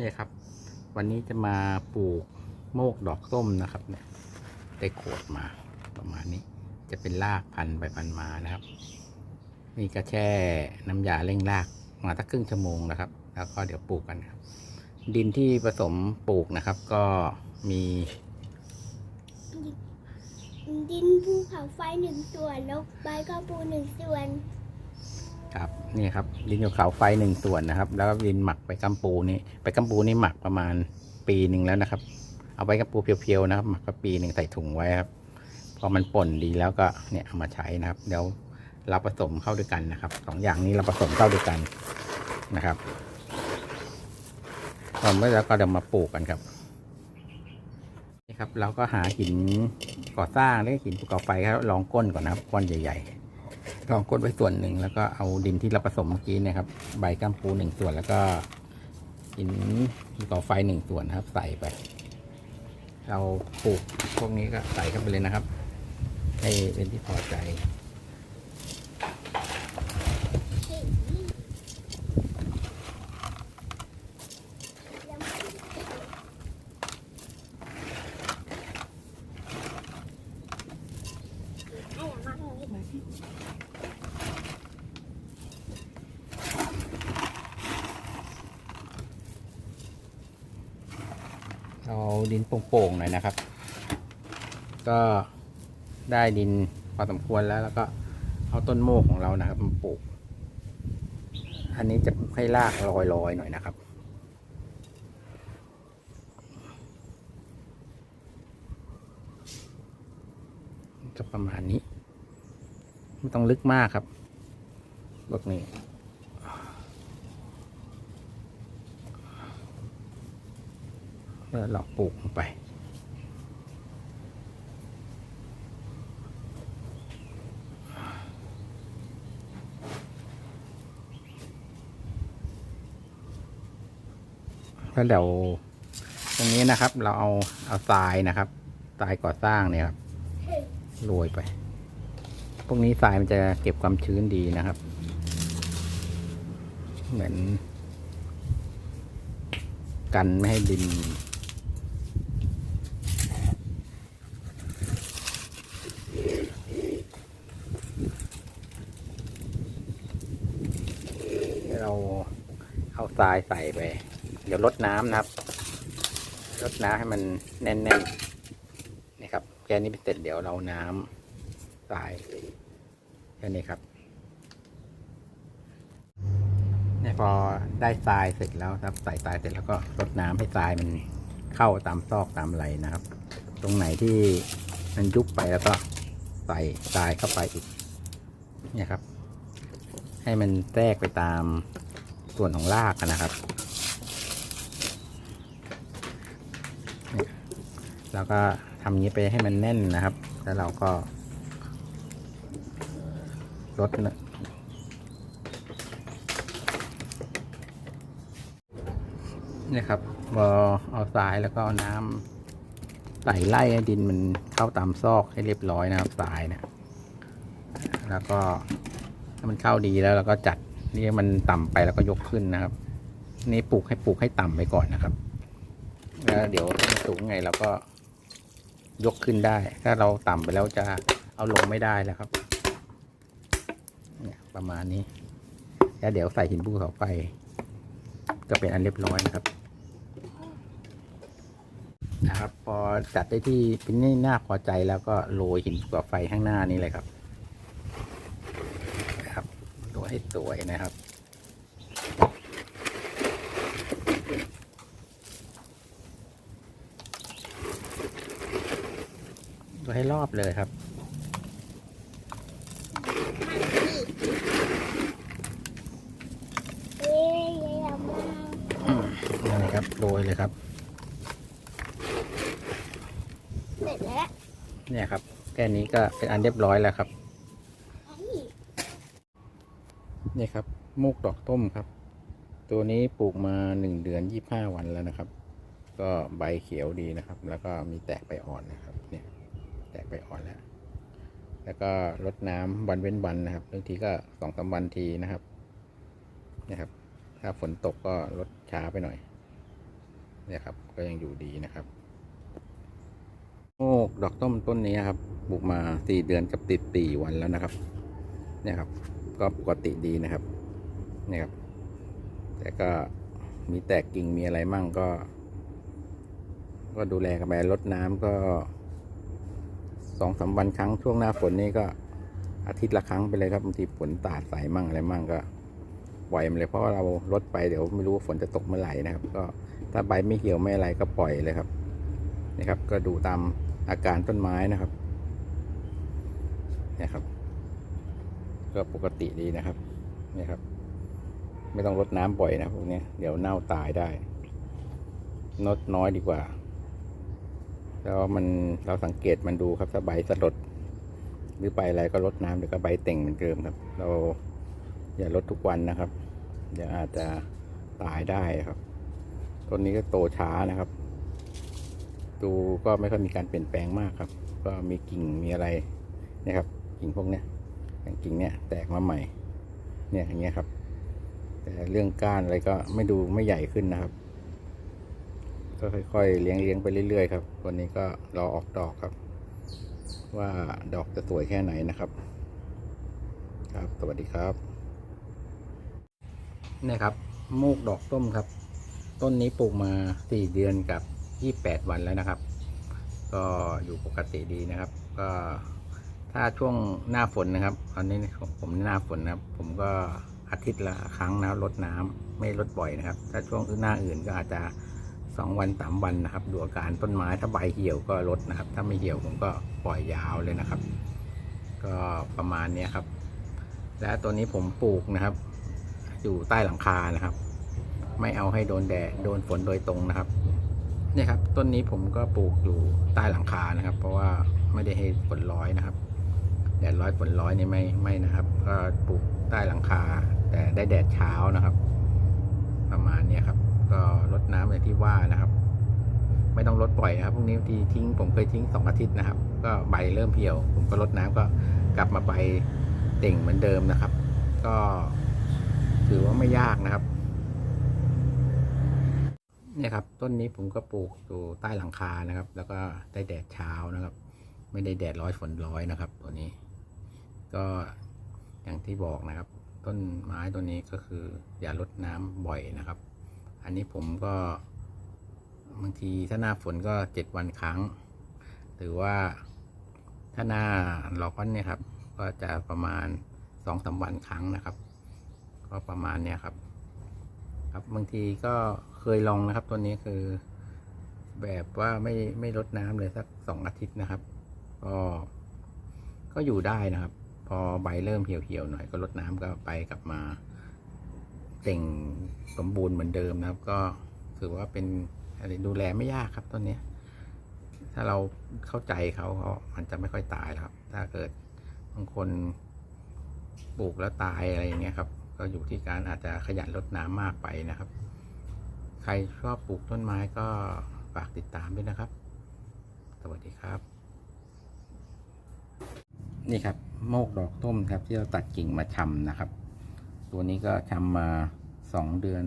นี่ครับ วันนี้จะมาปลูกโมกดอกส้มนะครับเนี่ยได้โขดมาประมาณนี้ จะเป็นรากพันไปพันมานะครับ นี่ก็แช่น้ำยาเร่งรากมาสักครึ่งชั่วโมงนะครับ แล้วก็เดี๋ยวปลูกกันครับ ดินที่ผสมปลูกนะครับ ก็มี ดินภูเขาไฟหนึ่งส่วนแล้วใบกระปูหนึ่งส่วน ครับนี่ครับดินภูเขาไฟหนึ่งส่วนนะครับ แล้วก็ดินหมักไปกัมปูนี่ไปกัมปูนี่หมักประมาณปีหนึ่งแล้วนะครับ เอาไปกัมปูเพียวๆนะครับ หมักก็ปีหนึ่งใส่ถุงไว้ครับพอมันป่นดีแล้วก็เนี่ยเอามาใช้นะครับ เดี๋ยวเราผสมเข้าด้วยกันนะครับสองอย่างนี้เราผสมเข้าด้วยกันนะครับพอเมื่อแล้วก็เดี๋ยวมาปลูกกันครับนี่ครับ เราก็หาหินก่อสร้างหรือหินภูเขาไฟครับลองก้นก่อนนะครับก้อนใหญ่ ๆ กองก้นไว้ส่วนหนึ่งแล้วก็เอาดินที่เราผสมเมื่อกี้นะครับ ใบก้ามปูหนึ่งส่วนแล้วก็หินก่อไฟหนึ่งส่วนครับ ใส่ไป เราปลูกพวกนี้ก็ใส่เข้าไปเลยนะครับ ให้เป็นที่พอใจ ดินโป่งๆหน่อยนะครับ ก็ได้ดินพอสมควรแล้วแล้วก็เอาต้นโมกของเรานะครับมาปลูก อันนี้จะปลูกให้รากลอยๆหน่อยนะครับ ก็ประมาณนี้ ไม่ต้องลึกมากครับพวกนี้ แล้วเราปลูกลงไป แล้วเดี๋ยวตรงนี้นะครับ เราเอาเอาทรายนะครับทรายก่อสร้างเนี่ยครับโรยไป พวกนี้ทรายมันจะเก็บความชื้นดีนะครับ เหมือนกันไม่ให้ดิน เราเอา ทรายใส่ไป เดี๋ยวลดน้ำนะครับลดน้ำให้มันแน่นๆนี่ครับแค่นี้เป็นเสร็จเดี๋ยวเราน้ำทรายแค่นี้ครับเนี่ยพอได้ทรายเสร็จแล้วครับ ใส่ทรายเสร็จแล้วก็รดน้ำให้ทรายมันเข้าตามซอกตามไหลนะครับ ตรงไหนที่มันยุบไปแล้วก็ใส่ทรายเข้าไปอีกเนี่ยครับ ให้มันแทรกไปตาม ส่วนของรากนะครับแล้วก็ทำนี้ไปให้มันแน่นนะครับ แล้วเราก็ลดเนอะเนี่ยครับพอเอาทรายแล้วก็น้ำใส่ไล่ให้ดินมันเข้าตามซอกให้เรียบร้อยนะครับทรายเนะ แล้วก็ถ้ามันเข้าดีแล้วเราก็จัด นี่มันต่ำไปแล้วก็ยกขึ้นนะครับ นี่ปลูกให้ปลูกให้ต่ำไปก่อนนะครับ แล้วเดี๋ยวถ้าสูงไงเราก็ยกขึ้นได้ ถ้าเราต่ำไปแล้วจะเอาลงไม่ได้แล้วครับ เนี่ยประมาณนี้ แล้วเดี๋ยวใส่หินภูเขาไฟก็เป็นอันเรียบร้อยนะครับ นะครับ พอจัดได้ที่เป็นนี่น่าพอใจแล้วก็โรยหินภูเขาไฟข้างหน้านี้เลยครับโรย ให้สวยนะครับโรยให้รอบเลยครับเอ๊ยยายอามาอืมนั่นเลยครับโรยเลยครับ เสร็จแล้ว เนี่ยครับ แค่นี้ก็เป็นอันเรียบร้อยแล้วครับ เฮ้ย นี่ครับมูกดอกต้มครับ ตัวนี้ปลูกมาหนึ่งเดือนยี่ห้าวันแล้วนะครับ ก็ใบเขียวดีนะครับ แล้วก็มีแตกใบอ่อนนะครับ เนี่ยแตกใบอ่อนแล้ว แล้วก็รดน้ำวันเว้นวันนะครับบางทีก็สองสามวันทีนะครับนะครับ ถ้าฝนตกก็ลดช้าไปหน่อยเนี่ยครับ ก็ยังอยู่ดีนะครับโอ้ดอกต้มต้นนี้ครับปลูกมาสี่เดือนกับติดตีวันแล้วนะครับ เนี่ยครับ ก็ปกติดีนะครับนี่ยครับ แต่ก็มีแตกกิ่งมีอะไรมั่งก็ ก็ดูแลกันไปรดน้ำก็สองสามวันครั้งช่วงหน้าฝนนี่ก็อาทิตย์ละครั้งไปเลยครับบางทีฝนตาดใสมั่งอะไรมั่งก็ปล่อยมันเลยเพราะเราลดไปเดี๋ยวไม่รู้ว่าฝนจะตกเมื่อไหร่นะครับ ก็ถ้าใบไม่เหี่ยวไม่อะไรก็ปล่อยเลยครับนี่ครับ ก็ดูตามอาการต้นไม้นะครับนี่ยครับ ก็ปกติดีนะครับนี่ครับ ไม่ต้องรดน้ำบ่อยนะพวกนี้เดี๋ยวเน่าตายได้นดน้อยดีกว่า แล้วมันเราสังเกตมันดูครับถ้าใบสลดหรือใบอะไรก็ลดน้ำเดี๋ยวก็ใบเต่งเหมือนเดิมครับ เราอย่าลดทุกวันนะครับ เดี๋ยวอาจจะตายได้ครับต้นนี้ก็โตช้านะครับ ดูก็ไม่ค่อยมีการเปลี่ยนแปลงมากครับ ก็มีกิ่งมีอะไรนี่ยครับ กิ่งพวกนี้ อย่างกิ่งเนี้ยแตกมาใหม่ เนี่ยอย่างเงี้ยครับ แต่เรื่องก้านอะไรก็ไม่ดูไม่ใหญ่ขึ้นนะครับ ก็ค่อยๆเลี้ยงเลี้ยงไปเรื่อยๆครับวันนี้ก็รอออกดอกครับ ว่าดอกจะสวยแค่ไหนนะครับ ครับ สวัสดีครับนี่ครับมูกดอกต้มครับ ต้นนี้ปลูกมาสี่เดือนกับยี่แปดวันแล้วนะครับ ก็อยู่ปกติดีนะครับ ก็ ถ้าช่วงหน้าฝนนะครับ ตอนนี้ของผมหน้าฝนนะครับ ผมก็อาทิตย์ละครั้งนะลดน้ำไม่ลดบ่อยนะครับ ถ้าช่วงหน้าอื่นก็อาจจะสองวันสามวันนะครับดูอาการต้นไม้ถ้าใบเหี่ยวก็ลดนะครับ ถ้าไม่เหี่ยวผมก็ปล่อยยาวเลยนะครับ ก็ประมาณนี้ครับ และตัวนี้ผมปลูกนะครับ อยู่ใต้หลังคานะครับ ไม่เอาให้โดนแดดโดนฝนโดยตรงนะครับเนี่ยครับต้นนี้ผมก็ปลูกอยู่ใต้หลังคานะครับ เพราะว่าไม่ได้ให้ฝนร้อยนะครับ แดดร้อยฝนร้อยนี่ไม่ไม่นะครับ ก็ปลูกใต้หลังคา แต่ได้แดดเช้านะครับ ประมาณนี้ครับ ก็ลดน้ำอย่างที่ว่านะครับ ไม่ต้องลดปล่อยนะครับพวกนี้ทีทิ้งผมเคยทิ้งสองอาทิตย์นะครับ ก็ใบเริ่มเหี่ยว ผมก็ลดน้ำก็กลับมาใบเต่งเหมือนเดิมนะครับ ก็ถือว่าไม่ยากนะครับเนี่ยครับต้นนี้ผมก็ปลูกอยู่ใต้หลังคานะครับ แล้วก็ได้แดดเช้านะครับ ไม่ได้แดดร้อยฝนร้อยนะครับ ตัวนี้ ก็อย่างที่บอกนะครับ ต้นไม้ตัวนี้ก็คือ อย่าลดน้ำบ่อยนะครับ อันนี้ผมก็บางทีถ้าหน้าฝนก็เจ็ดวันครั้ง หรือว่าถ้าหน้าร้อนเนี่ยครับ ก็จะประมาณสองสาวันครั้งนะครับ ก็ประมาณเนี้ยครับ ครับบางทีก็เคยลองนะครับ ตัวนี้คือ แบบว่าไม่ไม่ลดน้ำเลยสักสองอาทิตย์นะครับ ก็ก็อยู่ได้นะครับ อใบเริ่มเหี่ยวๆหน่อยก็ลดน้ำก็ไปกลับมาเต่งสมบูรณ์เหมือนเดิมนะครับ ก็ถือว่าเป็นอะไรดูแลไม่ยากครับต้นนี้ถ้าเราเข้าใจเขาเขามันจะไม่ค่อยตายครับ ถ้าเกิดบางคนปลูกแล้วตายอะไรอย่างเงี้ยครับ ก็อยู่ที่การอาจจะขยันรดน้ำมากไปนะครับ ใครชอบปลูกต้นไม้ก็ฝากติดตามด้วยนะครับ สวัสดีครับ นี่ครับโมกดอกต้มครับที่เราตัดกิ่งมาชำนะครับ ตัวนี้ก็ชำมาสองเดือน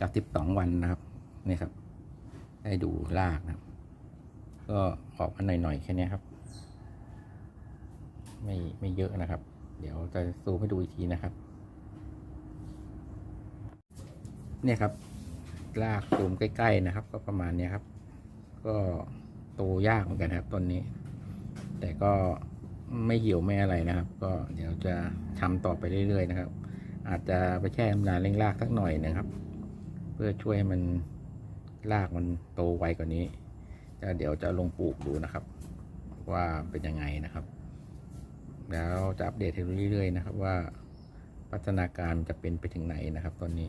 กับสิบสองวันนะครับนี่ครับ ได้ดูรากนะครับ ก็ออกมาหน่อยๆแค่นี้ครับ ไม่ไม่เยอะนะครับ เดี๋ยวจะซูมให้ดูอีกทีนะครับ เนี่ยครับรากซูมใกล้ๆนะครับ ก็ประมาณนี้ครับ ก็โตยากเหมือนกันครับต้นนี้ แต่ก็ ไม่เหี่ยวไม่อะไรนะครับ ก็เดี๋ยวจะทำต่อไปเรื่อยๆนะครับ อาจจะไปแช่น้ำนานเร่งรากสักหน่อยนะครับ เพื่อช่วยให้มันรากมันโตไวกว่านี้จะเดี๋ยวจะลงปลูกดูนะครับ ว่าเป็นยังไงนะครับ แล้วจะอัปเดตให้รู้เรื่อยๆนะครับ ว่าพัฒนาการจะเป็นไปถึงไหนนะครับตอนนี้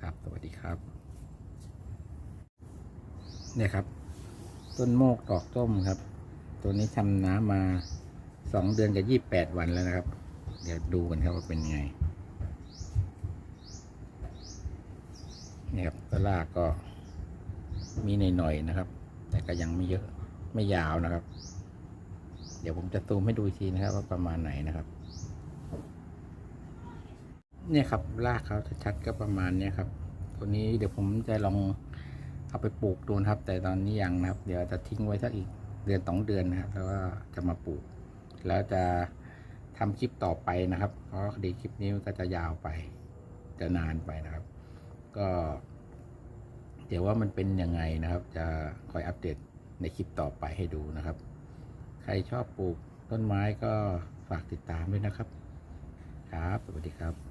ครับสวัสดีครับเนี่ยครับ ต้นโมกดอกต้มครับ ตัวนี้ทำน้ำมา สองเดือนกับยี่แปดวันแล้วนะครับ เดี๋ยวดูกันครับว่าเป็นไงนี่ครับตลากก็มีหน่อยๆนะครับ แต่ก็ยังไม่เยอะไม่ยาวนะครับ เดี๋ยวผมจะซูมให้ดูอีกทีนะครับ ว่าประมาณไหนนะครับ เนี่ยครับรากเขาชัดก็ประมาณเนี้ยครับ ตัวนี้เดี๋ยวผมจะลองเอาไปปลูกดูนะครับ แต่ตอนนี้ยังนะครับ เดี๋ยวจะทิ้งไว้สักอีกเดือนสองเดือนนะครับแล้วก็จะมาปลูก แล้วจะทำคลิปต่อไปนะครับ เพราะคดีคลิปนี้มันก็จะยาวไป จะนานไปนะครับ ก็เดี๋ยวว่ามันเป็นยังไงนะครับ จะคอยอัปเดตในคลิปต่อไปให้ดูนะครับ ใครชอบปลูกต้นไม้ก็ฝากติดตามด้วยนะครับ ครับ สวัสดีครับ